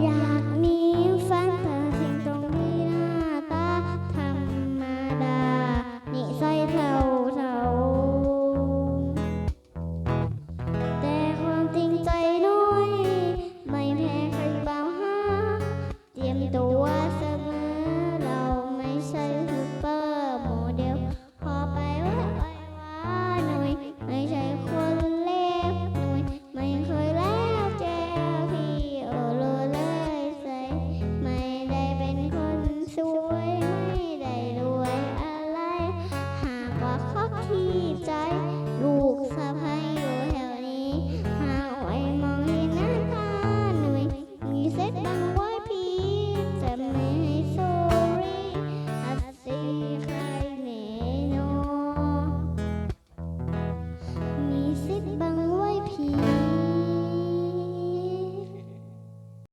Yeah. 在。